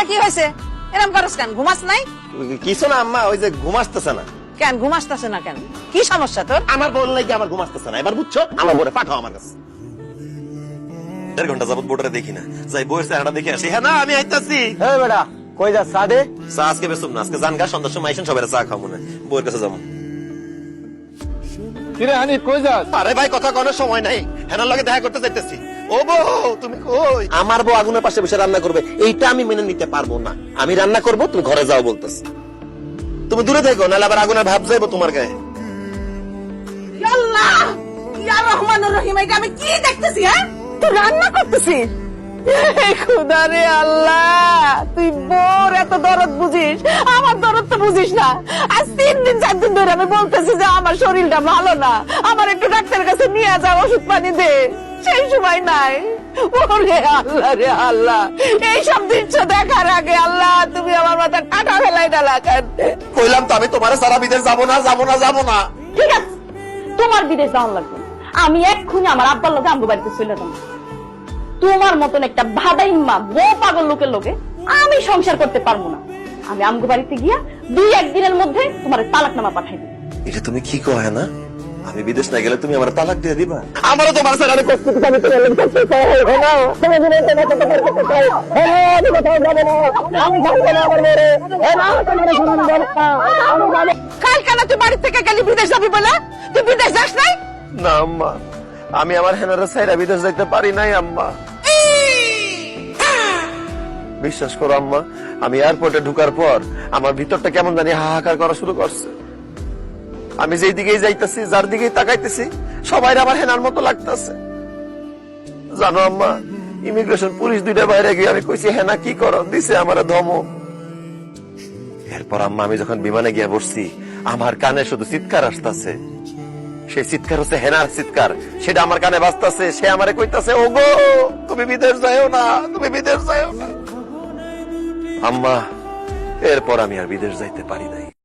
কিরে কি হয়েছে? এরম করস কেন? ঘুমাস নাই? কিছু না আম্মা? ওই যে ঘুম আসতেছে না। কেন? ঘুমাসতেছে না কেন? কি সমস্যা তোর? আমার বল নাকি আমার ঘুম আসতেছে না। এবার বুঝছ? আমার বলে পাঠাও আমার কাছে। দেড় ঘণ্টা যাবত বোর্ডারে দেখি না। যাই বইয়ের চেহারাটা দেখে আসি। হ্যাঁ না আমি আইতাছি। হ্যাঁ বেটা কই যা চা দে। চা আজকে বেসুম না। আজকে জান গা সন্ধ্যার সময় আইসেন সবাই চা খাব না। বইয়ের কাছে যাব। কিরে হানি কই যাস? আরে ভাই কথা কোনো সময় নাই। হেনার লগে দেখা করতে যাইতেছি। ও বউ তুমি কই? আমার বউ আগুনের পাশে বসে রান্না করবে এইটা আমি মেনে নিতে পারব না। আমি রান্না করব তুমি ঘরে যাও বলতেছি। তুমি দূরে থেকো নাহলে আবার আগুনের ভাব যাইবো তোমার গায়ে। আল্লাহ ইয়া রহমানুর রহিম এটা আমি কি দেখতেছি হ্যাঁ? তুই রান্না করতেছিস খুদা রে আল্লাহ তুই বোর এত দরদ বুঝিস? আমার দরদ তো বুঝিস না। আজ তিন দিন চার দিন ধরে আমি বলতেছি যে আমার শরীরটা ভালো না। আমার একটু ডাক্তারের কাছে নিয়ে যা ওষুধ পানি দে। সেই সময় নাই। ওরে আল্লাহ রে আল্লাহ। এইসব দৃশ্য দেখার আগে আল্লাহ তুমি আমার মাথা টাকা ফেলাই কাটতে কইলাম তো আমি তোমার সারা বিদেশ যাব না যাব না যাব না। ঠিক আছে তোমার বিদেশ যাওয়ার লাগবে। আমি এক্ষুনি আমার আব্বার লোকে আমগো বাড়িতে চলে যাব। তোমার মতন একটা ভাদাই মা বউ পাগল লোকের লোকে আমি সংসার করতে পারব না আমি আমগো বাড়িতে গিয়া দুই একদিনের মধ্যে তোমার তালাক নামা পাঠাই দিই এটা তুমি কি কো না আমি বিদেশ না গেলে তুমি আমার তালাক দিয়ে দিবা আমারও তোমার সারা কষ্ট আমি তোমার লগে কষ্ট পাই না তুমি দিনে তোমার কথা করতে চাই হ্যাঁ আমি কোথাও যাব না আমি যাব না আমার মেরে হ্যাঁ না তোমার শুনুন দরকার আমি যাব কাল কেন তুই বাড়ি থেকে গেলি বিদেশ যাবি বলে তুই বিদেশ যাস নাই না আম্মা আমি আমার হেনারে সাইরা বিদেশ যাইতে পারি নাই আম্মা বিশ্বাস করো আম্মা, আমি এয়ারপোর্টে ঢুকার পর আমার ভিতরটা কেমন জানি হাহাকার করা শুরু করছে। আমি যেই দিকেই যাইতেছি, যার দিকেই তাকাইতেছি সবাই আমার হেনার মতো লাগতেছে। জানো আম্মা ইমিগ্রেশন পুলিশ দুইটা বাইরে গিয়ে আমি কইছি, হেনা, কি করো? দিছে আমার ধমক। এরপর আম্মা, আমি যখন বিমানে গিয়ে বসছি, আমার কানে শুধু চিৎকার আসতেছে। সেই চিৎকার হচ্ছে হেনার চিৎকার। সেটা আমার কানে বাজতেছে, সে আমারে কইতাছে ও গো তুমি বিদেশ যাও না, তুমি বিদেশ যাও না। আম্মা এরপর আমি আর বিদেশ যাইতে পারি নাই।